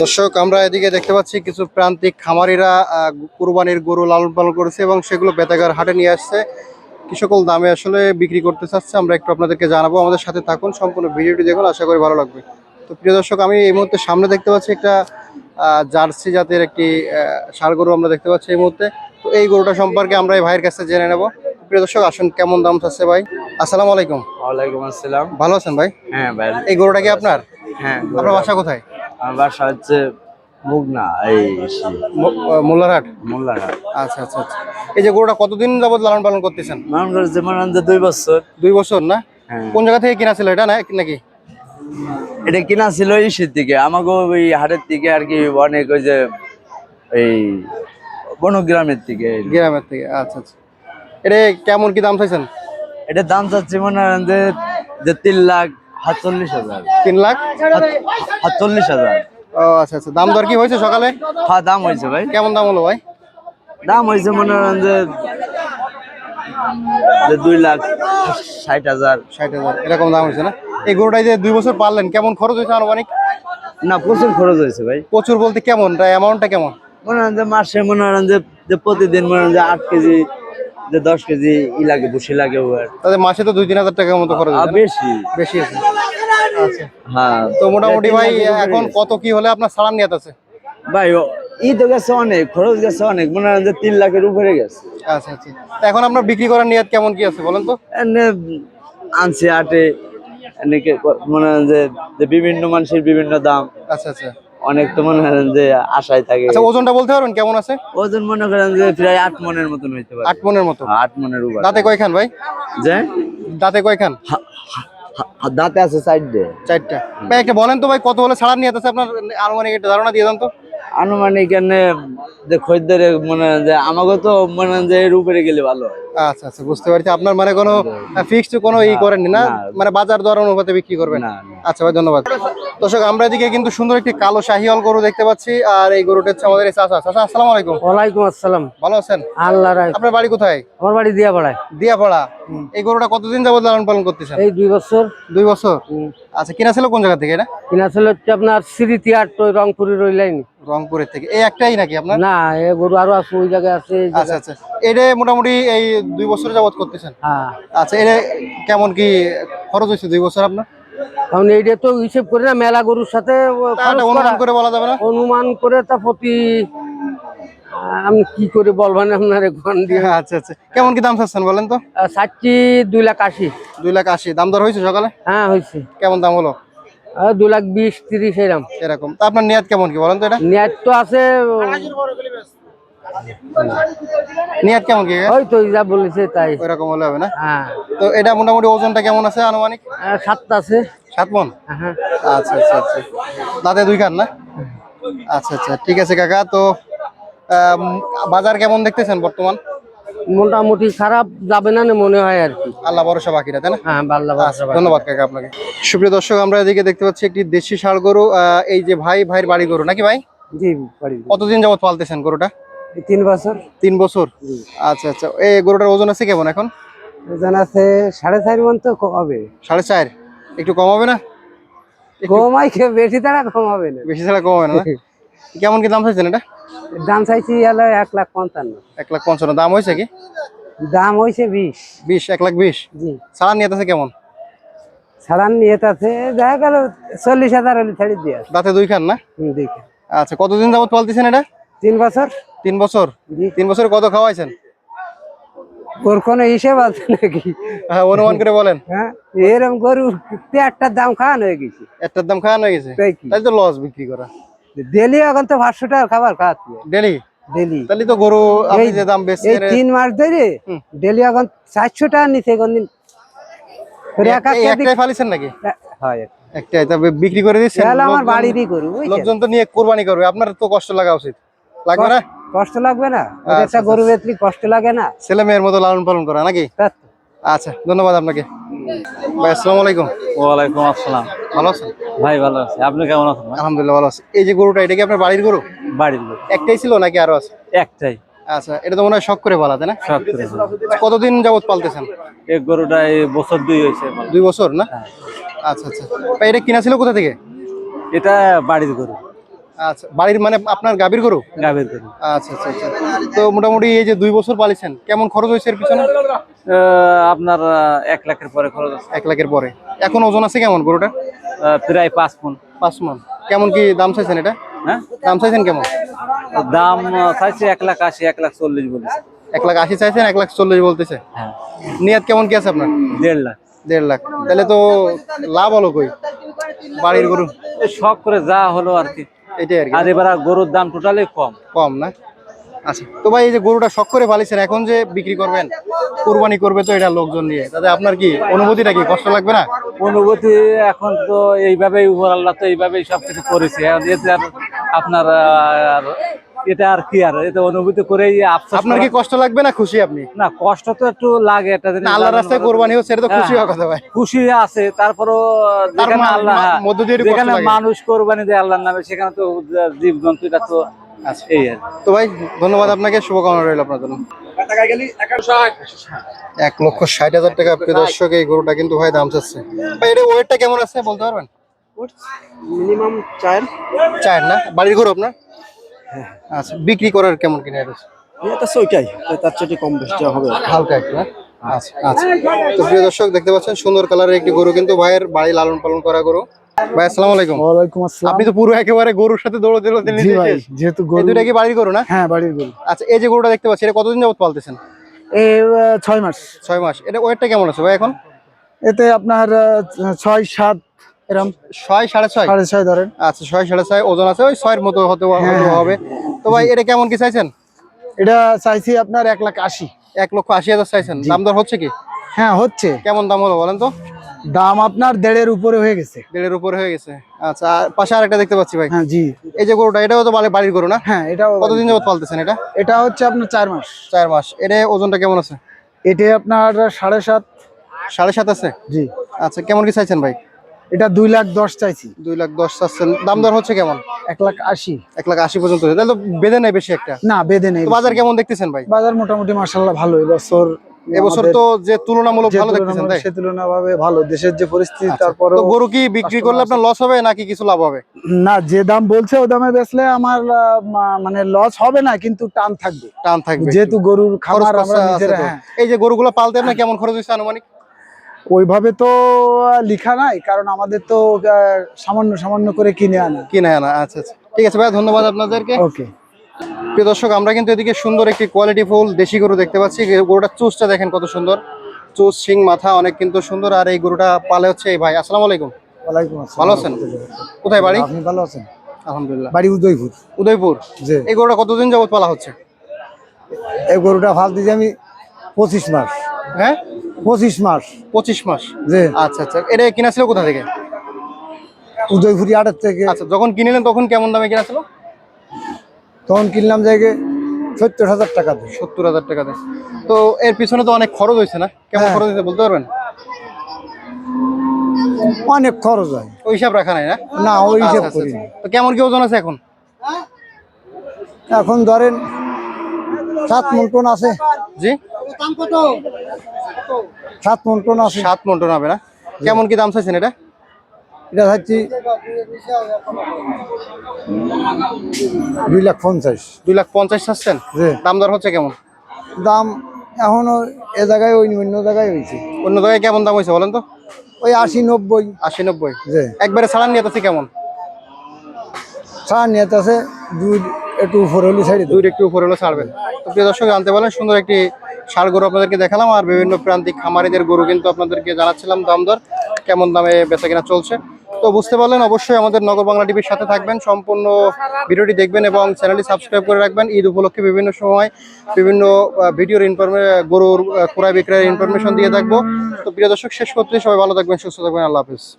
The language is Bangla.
দর্শক আমরা এদিকে দেখতে পাচ্ছি কিছু প্রান্তিক খামারিরা আহ, কুরবানির গরু লালন পালন করেছে এবং সেগুলো বেতাগার হাটে নিয়ে আসছে। কি সকল দামে আসলে বিক্রি করতে চাচ্ছে আমরা একটু আপনাদেরকে জানাব। আমাদের সাথে থাকুন সম্পূর্ণ ভিডিওটি দেখুন আশা করি ভালো লাগবে। তো প্রিয় দর্শক আমি এই মুহূর্তে সামনে দেখতে পাচ্ছি একটা আহ, জার্সি জাতের একটি সার গরু আমরা দেখতে পাচ্ছি এই মুহূর্তে। তো এই গরুটা সম্পর্কে আমরা এই ভাইয়ের কাছে জেনে নেব। প্রিয় দর্শক আসুন কেমন দাম চাচ্ছে ভাই? আসসালামু আলাইকুম। ওয়ালাইকুম আসসালাম। ভালো আছেন ভাই? হ্যাঁ ভাই। এই গরুটা কি আপনার? হ্যাঁ আপনার বাসা কোথায়? আমার বাসা হচ্ছে মুগনা এই মো- আহ, মোল্লারহাট? আচ্ছা আচ্ছা আচ্ছা। এই যে গরুটা কতদিন যাবত লালন পালন করতেছেন? মনে করছে মনে দুই বছর। দুই বছর না? হ্যাঁ। কোন জায়গা থেকে কিনা ছিল এটা না নাকি? এটা কিনা ছিল ইসের দিকে আমাকে ওই হাটের দিকে আর কি অনেক ওই যে এই বনগ্রামের দিকে গ্রামের থেকে আচ্ছা আচ্ছা। এটা কেমন কি দাম চাইছেন? এটা দাম চাচ্ছি মনে হয় যে তিন লাখ সাতচল্লিশ হাজার। তিন লাখ? সাতচল্লিশ হাজার। ও আচ্ছা আচ্ছা। দাম দর কি হয়েছে সকালে? হ্যাঁ দাম হয়েছে ভাই। কেমন দাম হলো ভাই? দাম হয়েছে মনে হয় যে দুই লাখ ষাট হাজার। ষাট হাজার। এরকম দাম হয়েছে না? এই গরুটাই যে দুই বছর পারলেন কেমন খরচ হয়েছে আনুমানিক? না প্রচুর খরচ হয়েছে ভাই। প্রচুর বলতে কেমন? অ্যামাউন্টটা কেমন? মনে হয় যে মাসে মনে হয় যে যে প্রতিদিন মনে হয় যে আট কেজি যে দশ কেজি ই লাগে ভুসি লাগে ওর তাদের মাসে তো দুই তিন হাজার টাকার মতো খরচ? বেশি। বেশি আছে। আচ্ছা। হ্যাঁ। তো মোটামুটি ভাই এখন কত কি হলে আপনার সালান নিয়ে আছে? ভাই ও- ই তো গেছে অনেক খরচ গেছে অনেক মনে হয় যে তিন লাখের উপরে গেছে। আচ্ছা আচ্ছা। তো এখন আপনার বিক্রি করার নিয়ত কেমন কি আছে বলেন তো? এনে আনছে আটে এনেকে মনে হয় যে যে বিভিন্ন মানুষের বিভিন্ন দাম। আচ্ছা আচ্ছা। অনেক তো মনে হয় যে আশায় থাকে। আচ্ছা ওজনটা বলতে পারবেন? কেমন আছে? ওজন মনে করেন যে প্রায় আট মনের মতন হইতে পারে। আট মনের মতো? আট মনের উপর। দাঁতে কয়খান ভাই? যে? দাঁতে কয়খান? দাঁতে আছে সাইড চারটা। ভাই একটা বলেন তো ভাই কত হলে ছাড়ার নিয়ে আপনার আনুমানিক একটা ধারণা দিয়ে দেন তো। আনুমানিক এনে যে খরিদ্দারে মনে হয় যে আমাকে তো মনে হয় যে এর উপরে গেলে ভালো হয়। আচ্ছা আচ্ছা বুঝতে পারছি। আপনার মানে কোনো ফিক্সড কোনো ই করেননি না। মানে বাজার দর অনুপাতে বিক্রি করবেন? না আচ্ছা ভাই ধন্যবাদ। দর্শক আমরা এদিকে কিন্তু সুন্দর একটি কালো শাহিওয়াল গরু দেখতে পাচ্ছি আর এই গরুটা হচ্ছে আমাদের এই চাচা। চাচা আসসালামু আলাইকুম। ওয়ালাইকুম আসসালাম। ভালো আছেন? আল্লাহ রাখ আপনার বাড়ি কোথায়? আমার বাড়ি দিয়া পড়ায় দিয়াপাড়া এই গরুটা কতদিন যাবত লালন পালন করতেছেন? এই দুই বছর। দুই বছর? আচ্ছা কিনা ছিল কোন জায়গা থেকে এটা? কিনা ছিল হচ্ছে আপনার স্মৃতি আট ওই রংপুরের ওই লাইন। রংপুরের থেকে। এই একটাই নাকি আপনার? না এ গরু আরও আছে ওই জায়গায় আছে এই আচ্ছা জায়গায়- আচ্ছা। এটা মোটামুটি এই দুই বছর যাবত করতেছেন? হ্যাঁ। আচ্ছা এটা কেমন কি খরচ হয়েছে দুই বছর আপনার? কারণ এইটা তো হিসেব করে না মেলা গরুর সাথে ও তা খরচ একটা করা। অনুমান করে। বলা যাবে না? অনুমান করে তা প্রতি আহ, আমি কি করে বলবেন আপনার ঘন দিয়ে? আচ্ছা আচ্ছা। কেমন কি দাম চাচ্ছেন বলেন তো? আহ, ষাটটি দুই লাখ আশি। দুই লাখ আশি। দাম দর হয়েছে সকালে? হ্যাঁ হয়েছে। কেমন দাম হলো? দুই লাখ বিশ তিরিশ এরকম। তা আপনার নিয়াত কেমন কি বলেন তো এটা? নেট তো আছে নিয়াত কেমন কি? ওই তো যা বলেছে তাই। ওই রকম হলে হবে না? হ্যাঁ। তো এটা মোটামুটি ওজনটা কেমন আছে আনুমানিক? সাতটা আছে। সাত মন? হ্যাঁ আচ্ছা আচ্ছা আচ্ছা। দাঁতে দুই কান না? আচ্ছা আচ্ছা। ঠিক আছে কাকা। তো বাজার কেমন দেখতেছেন বর্তমান? মোটামুটি খারাপ যাবে না মনে হয় আর কি। আল্লাহ ভরসা বাকিটা তাই না? হ্যাঁ বাল্লা আচ্ছা, ধন্যবাদ কাকা আপনাকে। সুপ্রিয় দর্শক আমরা এদিকে দেখতে পাচ্ছি একটি দেশি ষাড় গরু এই যে ভাই ভাইয়ের বাড়ি গরু নাকি ভাই? জি বাড়ি কতদিন যাবত পালতেছেন গরুটা? তিন বছর। তিন বছর? আচ্ছা আচ্ছা এই গরুটার ওজন আছে কেমন এখন? ওজন আছে সাড়ে চার মন তো হবে সাড়ে চার? একটু কম হবে না কমাই খেয়ে বেশি তারা কমাবে না। বেশি ছাড়া কম হবে না না? কেমন কি দাম চাইছেন এটা? দাম চাইছি হলো এক লাখ পঞ্চান্ন। এক লাখ পঞ্চান্ন। দাম হয়েছে কি? দাম হয়েছে বিশ। বিশ এক লাখ বিশ? জি। সাড়া নিয়ে আছে কেমন? সাড়ান নিয়ে আছে দেখা গেল চল্লিশ হাজার হলে ছেড়ে দিয়ে দাঁতে দুই খান না? হুম, দেখি আচ্ছা কতদিন যাবত পালতেছেন এটা? তিন বছর। তিন বছর? তিন বছরে কত খাওয়াইছেন? ওর কোনো হিসেব আছে নাকি? হ্যাঁ অনুমান করে বলেন। হ্যাঁ এরকম গরু পেয়ারটার দাম খাওয়ানো হয়ে গেছে। একটার দাম খাওয়ানো হয়ে গেছে? তাই তো লস বিক্রি করা। ডেলি এখন তো পাঁচশো টাকার খাবার খাওয়াচ্ছি। ডেলি? ডেলি। তাহলে তো গরু আপনি যে দাম এই তিন মাস ধরে। ডেলি এখন চারশো টাকা এক একটাই ফালিছেন নাকি? হয় একটাই তবে বিক্রি করে দিচ্ছেন? তাহলে আমার বাড়িরই গরু বুঝছেন? লোকজন তো নিয়ে কোরবানি করবে। আপনার তো কষ্ট লাগা উচিত। লাগবে না? কষ্ট লাগবে না? আচ্ছা, একটা গরু বেচলি কষ্ট লাগে না। ছেলে মেয়ের মতো লালন পালন করা নাকি? আচ্ছা ধন্যবাদ আপনাকে। ভাই আসসালামু আলাইকুম। ওয়ালাইকুম আসসালাম। ভালো আছেন? ভাই ভালো আছে। আপনি কেমন আছেন আলহামদুলিল্লাহ ভালো আছি। এই যে গরুটা এটা কি আপনার বাড়ির গরু? বাড়ির লোক একটাই ছিল নাকি আরও আছে? একটাই। আচ্ছা এটা তো মনে হয় শখ করে না? করে কতদিন যাবত পালতেছেন? এই গরুটা এই বছর দুই হয়েছে দুই বছর না? আচ্ছা আচ্ছা। ভাই এটা কিনা ছিল কোথা থেকে? এটা বাড়ির গরু। আচ্ছা বাড়ির মানে আপনার গাভীর গরু? গাভীর গরু। আচ্ছা আচ্ছা আচ্ছা। তো মোটামুটি এই যে দুই বছর পালিছেন কেমন খরচ হয়েছে এর পিছনে? আপনার এক লাখের পরে খরচ এক লাখের পরে। এখন ওজন আছে কেমন গরুটা প্রায় পাঁচ মন। পাঁচ মন। কেমন কি দাম চাইছেন এটা? হ্যাঁ? দাম চাইছেন কেমন? দাম চাইছে এক লাখ আশি এক লাখ চল্লিশ বলেছে। এক লাখ আশি চাইছেন এক লাখ চল্লিশ বলতেছে। হ্যাঁ। নিয়াত কেমন কি আছে আপনার? দেড় লাখ। দেড় লাখ। তাহলে তো লাভ হলো কই? বাড়ির গরু। শখ করে যা হলো আর কি। এটাই আর কি। আর এবার গরুর দাম টোটালি কম। কম না? আচ্ছা তো ভাই এই যে গরুটা শখ করে পালিছেন এখন যে বিক্রি করবেন কোরবানি করবে তো এটা লোকজন নিয়ে। তাতে আপনার কি অনুভূতিটা কি? কষ্ট লাগবে না? অনুভূতি এখন তো এইভাবেই উপর আল্লাহ তো এইভাবেই সবকিছু করেছে। আপনার আর এটা আর কি আর এটা অনুভূতি করেই আপনার কি কষ্ট লাগবে না খুশি আপনি? না কষ্ট তো একটু লাগে এটা জিনিস না আল্লাহ রাস্তায় কোরবানি হচ্ছে এটা তো খুশি হওয়ার কথা ভাই। খুশি আছে তারপরও যেখানে আল্লাহ মধ্য দিয়ে যেখানে মানুষ কোরবানি দেয় আল্লাহর নামে সেখানে তো জীব জন্তু এটা তো এই আর তো ভাই ধন্যবাদ আপনাকে শুভকামনা রইল আপনার জন্য। এক লক্ষ ষাট হাজার টাকা প্রিয় দর্শক এই গরুটা কিন্তু ভাই দাম চাচ্ছে। ভাই এটা ওয়েটটা কেমন আছে বলতে পারবেন? মিনিমাম চার। চার না? বাড়ির গরু আপনার? আচ্ছা বিক্রি করার কেমন কিনে এটা ওইটাই তার চেয়ে কম বেশি হবে। হালকা একটু হ্যাঁ? আচ্ছা আচ্ছা। তো প্রিয় দর্শক দেখতে পাচ্ছেন সুন্দর কালারের একটি গরু কিন্তু ভাইয়ের বাড়ি লালন পালন করা গরু। ভাই আলাইকুম। তো পুরো একেবারে গরুর সাথে যেহেতু কি বাড়ির গরু না? হ্যাঁ, বাড়ির গরু। আচ্ছা এই যে গরুটা দেখতে পাচ্ছি এটা কতদিন পালতেছেন? এ মাস। মাস। এটা ওয়েটটা কেমন আছে ভাই এখন? এতে আপনার 6 7 এরকম ছয় সাড়ে ছয়? সাড়ে ছয় ধরেন। আচ্ছা ছয় সাড়ে ছয় ওজন আছে ওই ছয়ের মতো হতে হ্যাঁ। হবে। তো ভাই এটা কেমন কি চাইছেন? এটা চাইছি আপনার এক লাখ আশি। এক লক্ষ আশি হাজার চাইছেন। দাম দর হচ্ছে কি? হ্যাঁ হচ্ছে। কেমন দাম হলো বলেন তো? দাম আপনার দেড়ের উপরে হয়ে গেছে। দেড়ের উপরে হয়ে গেছে। আচ্ছা আর পাশে আরেকটা দেখতে পাচ্ছি ভাই। হ্যাঁ, জি। এই যে গরুটা এটাও তো বাড়ির গরু না? হ্যাঁ এটা কতদিন যাবত পালতেছেন এটা? এটা হচ্ছে আপনার চার মাস। চার মাস। এটা ওজনটা কেমন আছে? এটা আপনার সাড়ে সাত। সাড়ে সাত আছে? জি। আচ্ছা কেমন কি চাইছেন ভাই? এটা দুই লাখ দশ চাইছি। দুই লাখ দশ চাচ্ছেন দাম দর হচ্ছে কেমন? এক লাখ আশি। এক লাখ আশি পর্যন্ত তাহলে তো বেঁধে নেই বেশি একটা। না বেঁধে নেই বাজার কেমন দেখতেছেন ভাই? বাজার মোটামুটি মার্শাল্লাহ ভালো। এবছর এবছর তো যে তুলনামূলক ভালো দেখতেছেন তাই? সে তুলনাভাবে ভালো। দেশের যে পরিস্থিতি আচ্ছা, তারপরে তো গরু কি বিক্রি করলে আপনার লস হবে নাকি কিছু লাভ হবে? না যে দাম বলছে ও দামে বেচলে আমার মানে লস হবে না কিন্তু টান থাকবে। টান থাকবে। যেহেতু গরুর খামার আমরা নিজেরা হ্যাঁ। এই যে গরুগুলো পালতে আপনার কেমন খরচ হয়েছে আনুমানিক? ওইভাবে তো লিখা নাই কারণ আমাদের তো সামান্য সামান্য করে কিনে আনা। কিনে আনা আচ্ছা আচ্ছা। ঠিক আছে ভাই ধন্যবাদ আপনাদেরকে। ওকে। প্রিয় দর্শক আমরা কিন্তু এদিকে সুন্দর একটি কোয়ালিটি ফুল দেশি গরু দেখতে পাচ্ছি। গরুটার চুজটা দেখেন কত সুন্দর। চুজ শিং মাথা অনেক কিন্তু সুন্দর আর এই গরুটা পালে হচ্ছে এই ভাই। আসসালামু আলাইকুম। ওয়ালাইকুম আসসালাম। ভালো আছেন? কোথায় বাড়ি? আপনি ভালো আছেন? আলহামদুলিল্লাহ। বাড়ি উদয়পুর। উদয়পুর? যে এই গরুটা কতদিন যাবত পালা হচ্ছে? এই গরুটা ফাল দিয়েছি আমি পঁচিশ মাস। হ্যাঁ? পঁচিশ মাস। পঁচিশ মাস? যে আচ্ছা আচ্ছা। এটা কিনা ছিল কোথা থেকে? উদয়পুরি আটের থেকে। আচ্ছা যখন কিনলেন তখন কেমন দামে কিনা ছিল? তখন কিনলাম জায়গায় সত্তর হাজার টাকা দিয়ে। সত্তর হাজার টাকা দেয়। তো এর পিছনে তো অনেক খরচ হয়েছে না? কেমন হ্যাঁ। খরচ হয়েছে বলতে পারবেন? অনেক খরচ হয়। ওই হিসাব রাখা নাই না? না ওই হিসেব আচ্ছা, আচ্ছা, করি আচ্ছা। তো কেমন কি ওজন আছে এখন? এখন ধরেন সাত মন টন আছে। জি। সাত মন টন আছে। সাত মন টন হবে না? কেমন কি দাম চাইছেন এটা? এটা হচ্ছে দুই লাখ পঞ্চাশ। দুই লাখ পঞ্চাশ চাচ্ছেন? দাম দর হচ্ছে কেমন? দাম এখনও এ জায়গায় ওই অন্য জায়গায় হয়েছে। অন্য জায়গায় কেমন দাম হয়েছে বলেন তো? ওই আশি নব্বই। আশি নব্বই। একবারে ছাড়ান নিয়ে আছে কেমন? চা নিয়ে আছে দুই একটু উপরে হলে সাইডে দুই একটু উপরে হলো ছাড়বেন তো প্রিয় দর্শক জানতে পারলেন সুন্দর একটি ষাড় গরু আপনাদেরকে দেখালাম, আর বিভিন্ন প্রান্তিক খামারিদের গরু কিন্তু আপনাদেরকে জানাচ্ছিলাম দাম দর কেমন দামে বেচা কেনা চলছে। তো বুঝতে পারলেন, অবশ্যই আমাদের নগর বাংলা টিভির সাথে থাকবেন, সম্পূর্ণ ভিডিওটি দেখবেন এবং চ্যানেলটি সাবস্ক্রাইব করে রাখবেন। ঈদ উপলক্ষে বিভিন্ন সময় বিভিন্ন ভিডিওর ইনফরমে, গরুর ক্রয় বিক্রয়ের ইনফরমেশন দিয়ে থাকব। তো প্রিয় দর্শক, শেষ করতে সবাই ভালো থাকবেন, সুস্থ থাকবেন, আল্লাহ হাফিজ।